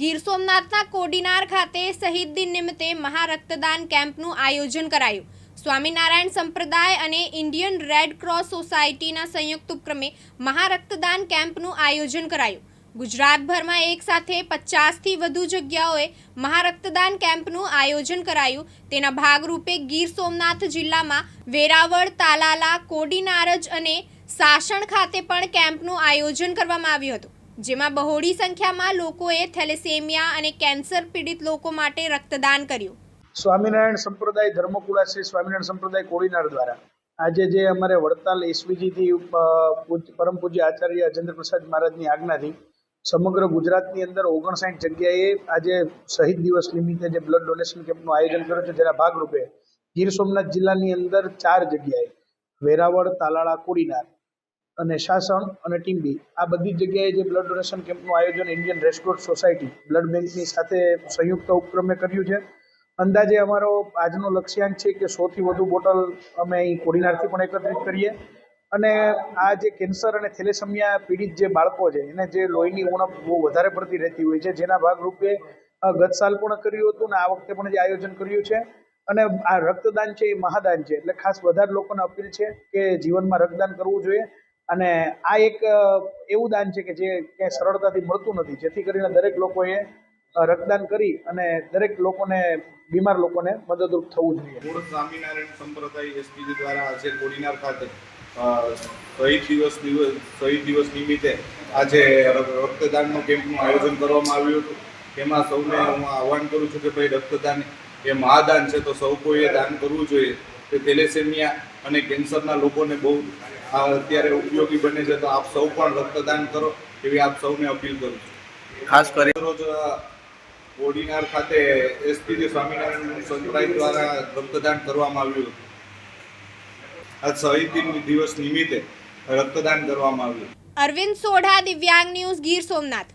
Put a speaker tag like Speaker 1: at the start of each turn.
Speaker 1: ગીર સોમનાથના કોડીનાર ખાતે શહીદ દિન નિમિત્તે મહારક્તદાન કેમ્પનું આયોજન કરાયું. સ્વામિનારાયણ સંપ્રદાય અને ઇન્ડિયન રેડ ક્રોસ સોસાયટીના સંયુક્ત ઉપક્રમે મહારક્તદાન કેમ્પનું આયોજન કરાયું. ગુજરાતભરમાં એક સાથે પચાસથી વધુ જગ્યાઓએ મહારક્તદાન કેમ્પનું આયોજન કરાયું. તેના ભાગરૂપે ગીર સોમનાથ જિલ્લામાં વેરાવળ, તાલાલા, કોડીનારજ અને સાસણ ખાતે પણ કેમ્પનું આયોજન કરવામાં આવ્યું હતું. જેમાં બહોળી સંખ્યામાં લોકોએ થેલેસેમિયા અને કેન્સર પીડિત લોકો માટે રક્તદાન કર્યું.
Speaker 2: સ્વામિનારાયણ સંપ્રદાય ધર્મકુળા શ્રી સ્વામિનારાયણ સંપ્રદાય કોળીનાર દ્વારા આજે જે અમારે વડતાલ એસવીજીથી પરમ પૂજ્ય આચાર્ય અજેન્દ્ર પ્રસાદ મહારાજની આજ્ઞાથી સમગ્ર ગુજરાતની અંદર ઓગણસાઠ જગ્યાએ આજે શહીદ દિવસ નિમિત્તે જે બ્લડ ડોનેશન કેમ્પનું આયોજન કર્યું છે, જેના ભાગરૂપે ગીર સોમનાથ જિલ્લાની અંદર ચાર જગ્યાએ વેરાવળ, તાલાળા, કોડીનાર અને શાસણ અને ટીમ્બી આ બધી જગ્યાએ જે બ્લડ ડોનેશન કેમ્પનું આયોજન ઇન્ડિયન રેસ્ટોરન્ટ સોસાયટી બ્લડ બેંકની સાથે સંયુક્ત ઉપક્રમે કર્યું છે. અંદાજે અમારો આજનો લક્ષ્યાંક છે કે સોથી વધુ બોટલ અમે અહીં કોડીનારથી પણ એકત્રિત કરીએ. અને આ જે કેન્સર અને થેલેસમિયા પીડિત જે બાળકો છે, એને જે લોહીની ઉણપ બહુ વધારે પડતી રહેતી હોય છે, જેના ભાગરૂપે ગત સાલ પણ કર્યું હતું ને આ વખતે પણ જે આયોજન કર્યું છે. અને આ રક્તદાન છે એ મહાદાન છે, એટલે ખાસ વધારે લોકોને અપીલ છે કે જીવનમાં રક્તદાન કરવું જોઈએ. અને આ એક એવું દાન છે કે જે ક્યાંય સરળતાથી મળતું નથી. જેથી કરીને દરેક લોકોએ રક્તદાન કરી અને દરેક લોકોને, બીમાર લોકોને મદદરૂપ થવું જોઈએ.
Speaker 3: મૂળ સ્વામિનારાયણ સંપ્રદાય એસપીજી દ્વારા આજે કોડીનાર ખાતે શહીદ દિવસ દિવસ, શહીદ દિવસ નિમિત્તે આજે રક્તદાનનો કેમ્પનું આયોજન કરવામાં આવ્યું હતું. એમાં સૌને હું આહવાન કરું છું કે ભાઈ રક્તદાન એ મહાદાન છે, તો સૌ કોઈએ દાન કરવું જોઈએ. કે થેલેસેમિયા અને કેન્સરના લોકોને બહુ અત્યારે ઉપયોગી બને છે તો આપ સૌ પણ રક્તદાન કરો એવી આપ સૌને અપીલ કરું છું.
Speaker 4: ખાસ કરી
Speaker 3: રોજ ઓડિનાર ખાતે એસપીજી સ્વામિનારાયણ સંપ્રદાય દ્વારા રક્તદાન કરવામાં આવ્યું હતું. આજ શહીદ દિન દિવસ નિમિત્તે રક્તદાન કરવામાં આવ્યું.
Speaker 1: અરવિંદ સોઢા દિવ્યાંગ ન્યૂઝ ગીર સોમનાથ.